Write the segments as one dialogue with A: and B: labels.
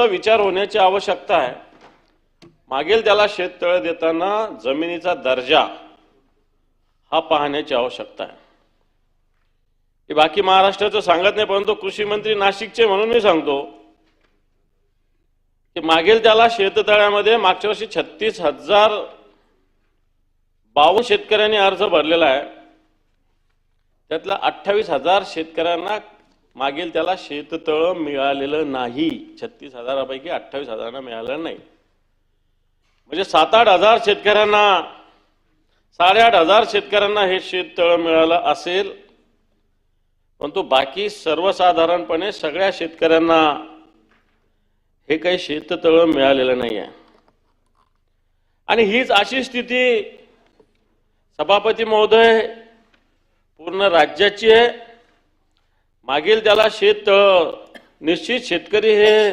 A: सुद्धा विचार होण्याची आवश्यकता आहे. मागील त्याला शेततळ देताना जमिनीचा दर्जा हा पाहण्याची आवश्यकता आहे. हे बाकी महाराष्ट्राचं सांगत नाही परंतु कृषी मंत्री नाशिकचे म्हणून मी सांगतो की मागील त्याला शेततळ्यामध्ये मागच्या वर्षी छत्तीस हजार बावन्न शेतकऱ्यांनी अर्ज भरलेला आहे. त्यातल्या अठ्ठावीस हजार शेतकऱ्यांना मागील त्याला शेततळ मिळालेलं नाही. छत्तीस हजारापैकी अठ्ठावीस हजारांना मिळालं नाही. म्हणजे सात आठ हजार शेतकऱ्यांना साडेआठ हजार शेतकऱ्यांना हे शेततळ मिळालं असेल. परंतु बाकी सर्वसाधारणपणे सगळ्या शेतकऱ्यांना हे काही शेततळ मिळालेलं नाही आहे आणि हीच अशी स्थिती सभापती महोदय पूर्ण राज्याची आहे. मागील त्याला शेत निश्चित शेतकरी हे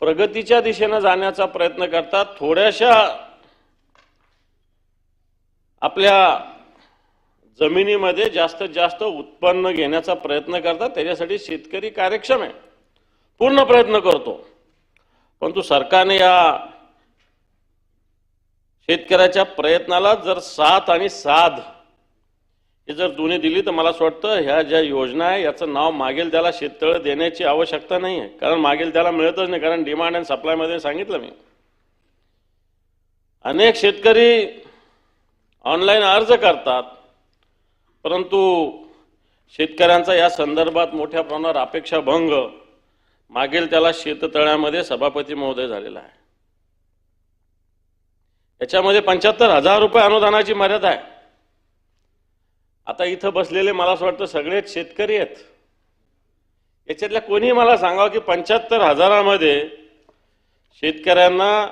A: प्रगतीच्या दिशेनं जाण्याचा प्रयत्न करतात थोड्याशा आपल्या जमिनीमध्ये जास्तीत जास्त उत्पन्न घेण्याचा प्रयत्न करतात. त्याच्यासाठी शेतकरी कार्यक्षम आहे. पूर्ण प्रयत्न करतो. परंतु सरकारने या शेतकऱ्याच्या प्रयत्नाला जर साथ आणि साध हे जर दोन्ही दिली तर मला असं वाटतं ह्या ज्या योजना आहे याचं नाव मागेल त्याला शेततळ देण्याची आवश्यकता नाही आहे कारण मागेल त्याला मिळतच नाही कारण डिमांड अँड सप्लायमध्ये सांगितलं मी. अनेक शेतकरी ऑनलाईन अर्ज करतात परंतु शेतकऱ्यांचा या संदर्भात मोठ्या प्रमाणावर अपेक्षाभंग मागेल त्याला शेततळ्यामध्ये सभापती महोदय झालेला आहे. याच्यामध्ये पंच्याहत्तर हजार रुपये अनुदानाची मर्यादा आहे. आता इथं बसलेले मला असं वाटतं सगळेच शेतकरी आहेत. याच्यातल्या कोणी मला सांगावं की पंच्याहत्तर हजारामध्ये शेतकऱ्यांना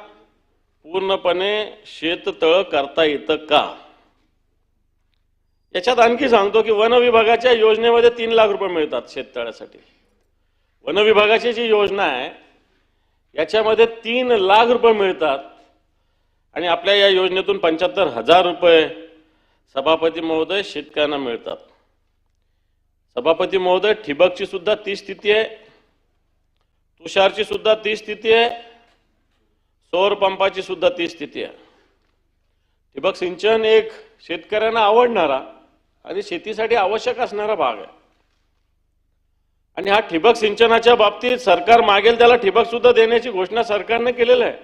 A: पूर्णपणे शेततळ करता येतं का? याच्यात आणखी सांगतो की वन विभागाच्या योजनेमध्ये तीन लाख रुपये मिळतात शेततळ्यासाठी वन विभागाची जी योजना आहे याच्यामध्ये तीन लाख रुपये मिळतात आणि आपल्या या योजनेतून पंच्याहत्तर हजार रुपये सभापती महोदय शेतकऱ्यांना मिळतात. सभापती महोदय ठिबकची सुद्धा ती स्थिती आहे. तुषारची सुद्धा ती स्थिती आहे. सौर पंपाची सुद्धा ती स्थिती आहे. ठिबक सिंचन एक शेतकऱ्यांना आवडणारा आणि शेतीसाठी आवश्यक असणारा भाग आहे. आणि हा ठिबक सिंचनाच्या बाबतीत सरकार मागेल त्याला ठिबक सुद्धा देण्याची घोषणा सरकारने केलेलं आहे.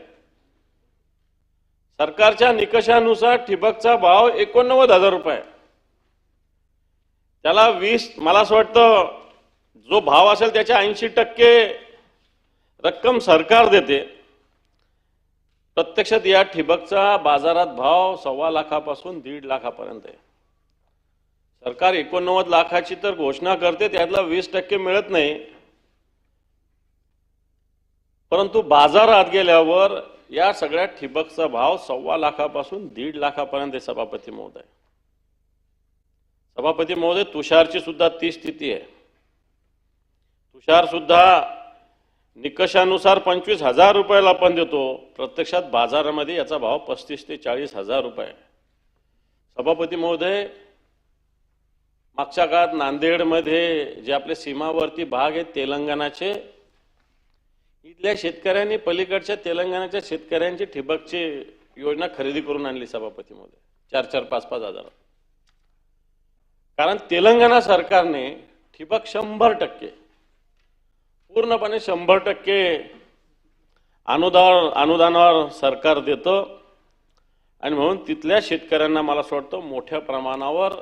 A: सरकारच्या निकषानुसार ठिबकचा भाव एकोणनव्वद हजार रुपये त्याला वीस मला असं वाटतं जो भाव असेल त्याच्या ऐंशी टक्के रक्कम सरकार देते. प्रत्यक्षात या ठिबकचा बाजारात भाव सव्वा लाखापासून दीड लाखापर्यंत आहे. सरकार एकोणनव्वद लाखाची तर घोषणा करते त्यातला वीस टक्के मिळत नाही. परंतु बाजारात गेल्यावर या सगळ्या ठिबकचा भाव सव्वा लाखापासून दीड लाखापर्यंत सभापती महोदय. सभापती महोदय तुषारची सुद्धा ती स्थिती आहे. तुषार सुद्धा निकषानुसार पंचवीस हजार रुपयाला आपण देतो. प्रत्यक्षात बाजारामध्ये याचा भाव पस्तीस ते चाळीस हजार रुपये. आहे. सभापती महोदय मागच्या काळात नांदेडमध्ये जे आपले सीमावर्ती भाग आहेत तेलंगणाचे इथल्या शेतकऱ्यांनी पलीकडच्या तेलंगणाच्या शेतकऱ्यांची ठिबकची योजना खरेदी करून आणली सभापती महोदय चार चार पाच पाच हजार कारण तेलंगणा सरकारने ठिबक शंभर टक्के पूर्णपणे शंभर टक्के अनुदान अनुदानावर सरकार देतं. आणि म्हणून तिथल्या शेतकऱ्यांना मला असं वाटतं मोठ्या प्रमाणावर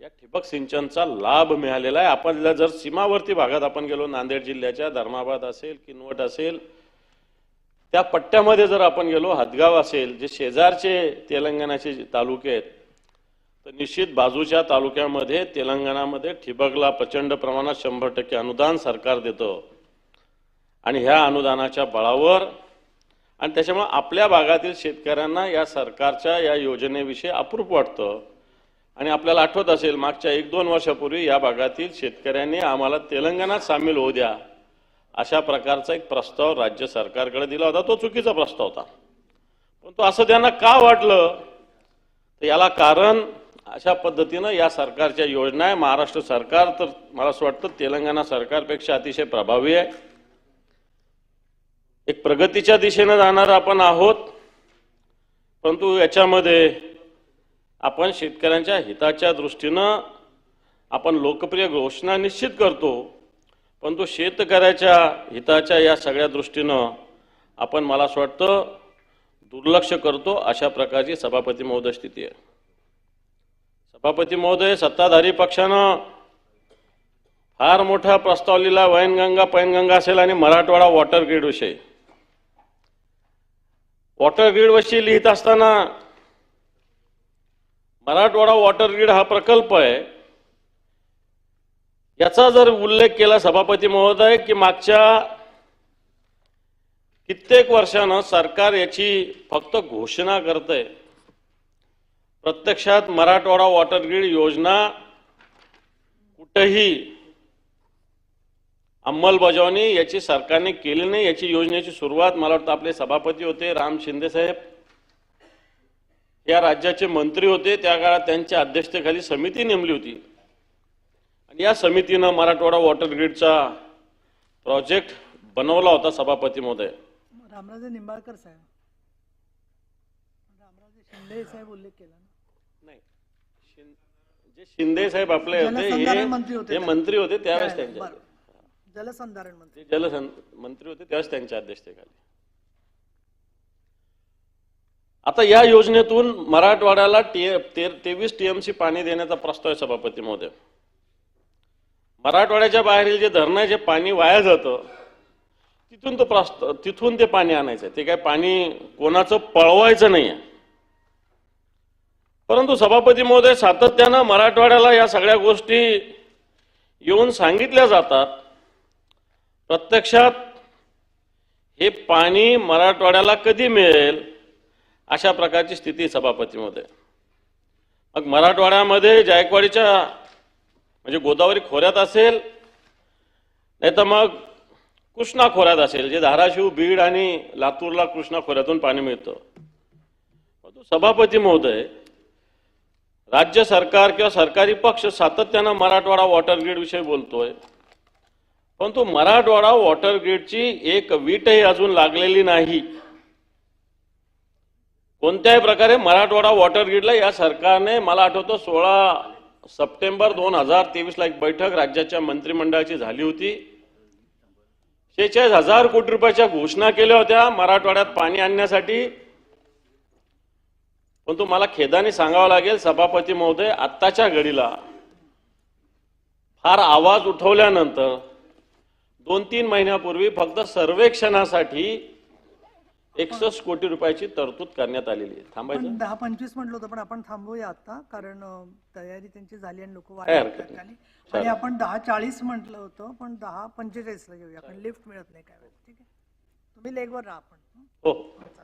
A: या ठिबक सिंचनचा लाभ मिळालेला आहे. आपण जर सीमावर्ती भागात आपण गेलो नांदेड जिल्ह्याच्या धर्माबाद असेल किनवट असेल त्या पट्ट्यामध्ये जर आपण गेलो हदगाव असेल जे शेजारचे तेलंगणाचे जे तालुके आहेत तर निश्चित बाजूच्या तालुक्यामध्ये तेलंगणामध्ये ठिबकला प्रचंड प्रमाणात शंभर टक्के अनुदान सरकार देतं. आणि ह्या अनुदानाच्या बळावर आणि त्याच्यामुळे आपल्या भागातील शेतकऱ्यांना या सरकारच्या या योजनेविषयी अप्रूप वाटतं. आणि आपल्याला आठवत असेल मागच्या एक दोन वर्षापूर्वी या भागातील शेतकऱ्यांनी आम्हाला तेलंगणात सामील होऊ द्या अशा प्रकारचा एक प्रस्ताव राज्य सरकारकडे दिला होता. तो चुकीचा प्रस्ताव होता. पण तो असं त्यांना का वाटलं? तर याला कारण अशा पद्धतीनं या सरकारच्या योजना आहे. महाराष्ट्र सरकार तर मला असं वाटतं तेलंगणा सरकारपेक्षा अतिशय प्रभावी आहे. एक प्रगतीच्या दिशेनं जाणार आपण आहोत. परंतु याच्यामध्ये आपण शेतकऱ्यांच्या हिताच्या दृष्टीनं आपण लोकप्रिय घोषणा निश्चित करतो परंतु शेतकऱ्याच्या हिताच्या या सगळ्या दृष्टीनं आपण मला असं वाटतं दुर्लक्ष करतो अशा प्रकारची सभापती महोदय स्थिती आहे. सभापती महोदय सत्ताधारी पक्षानं फार मोठा प्रस्ताव लिहिला वैनगंगा पैनगंगा असेल आणि मराठवाडा वॉटर ग्रीडविषयी. वॉटर ग्रीड विषयी लिहित असताना मराठवाडा वॉटर ग्रीड हा प्रकल्प आहे. याचा जर उल्लेख केला सभापती महोदय की मागच्या कित्येक वर्षानं सरकार याची फक्त घोषणा करतंय. प्रत्यक्षात मराठवाडा वॉटर ग्रीड योजना कुठेही अंमलबजावणी याची सरकारने केली नाही. याची योजनेची सुरुवात मला वाटतं आपले सभापती होते राम शिंदे साहेब. या राज्याचे मंत्री होते त्या काळात त्यांच्या अध्यक्षतेखाली समिती नेमली होती. आणि या समितीनं मराठवाडा वॉटर ग्रीडचा प्रोजेक्ट बनवला होता सभापती महोदय.
B: रामराजे निंबाळकर साहेब. रामराजे शिंदे साहेब उल्लेख केला
A: नाही. जे शिंदे साहेब आपले होते हे मंत्री होते त्यावेळेस त्यांच्या.
B: जलसंधारण मंत्री.
A: जलसं मंत्री होते त्यावेळेस त्यांच्या अध्यक्षतेखाली. आता या योजनेतून मराठवाड्याला टी तेवीस टीएमसी पाणी देण्याचा प्रस्ताव आहे सभापती महोदय. मराठवाड्याच्या बाहेरील जे धरणं आहे, जे पाणी वाया जातं तिथून तो प्रस्ताव तिथून ते पाणी आणायचं आहे. ते काय पाणी कोणाचं पळवायचं नाही आहे. परंतु सभापती महोदय सातत्यानं मराठवाड्याला या सगळ्या गोष्टी येऊन सांगितल्या जातात. प्रत्यक्षात हे पाणी मराठवाड्याला कधी मिळेल? अशा प्रकारची स्थिती सभापतीमध्ये. मग मराठवाड्यामध्ये जायकवाडीच्या म्हणजे गोदावरी खोऱ्यात असेल नाही तर मग कृष्णा खोऱ्यात असेल जे धाराशिव बीड आणि लातूरला कृष्णा खोऱ्यातून पाणी मिळतं. सभापती महोदय राज्य सरकार किंवा सरकारी पक्ष सातत्यानं मराठवाडा वॉटर ग्रीड विषयी बोलतोय. परंतु मराठवाडा वॉटर ग्रीडची एक वीटही अजून लागलेली नाही. कोणत्याही प्रकारे मराठवाडा वॉटर ग्रीडला या सरकारने मला आठवतं सोळा सप्टेंबर दोन हजार तेवीसला एक बैठक राज्याच्या मंत्रिमंडळाची झाली होती. शेहेचाळीस हजार कोटी रुपयाच्या घोषणा केल्या होत्या मराठवाड्यात पाणी आणण्यासाठी. परंतु मला खेदाने सांगावं लागेल सभापती महोदय आत्ताच्या घडीला फार आवाज उठवल्यानंतर दोन तीन महिन्यापूर्वी फक्त सर्वेक्षणासाठी एकसष्ट कोटी रुपयाची तरतूद करण्यात आलेली आहे. थांबायचं?
B: दहा पंचवीस म्हटलं होतं पण आपण थांबूया आता कारण अं, तयारी त्यांची झाली आणि लोक
A: काय हरकत नाही.
B: आणि आपण दहा चाळीस म्हटलं होतं पण दहा पंचेचाळीसला घेऊया कारण लिफ्ट मिळत नाही काय ठीक आहे? तुम्ही लेगवर राहा आपण. हं?
A: हो.
B: चालेल.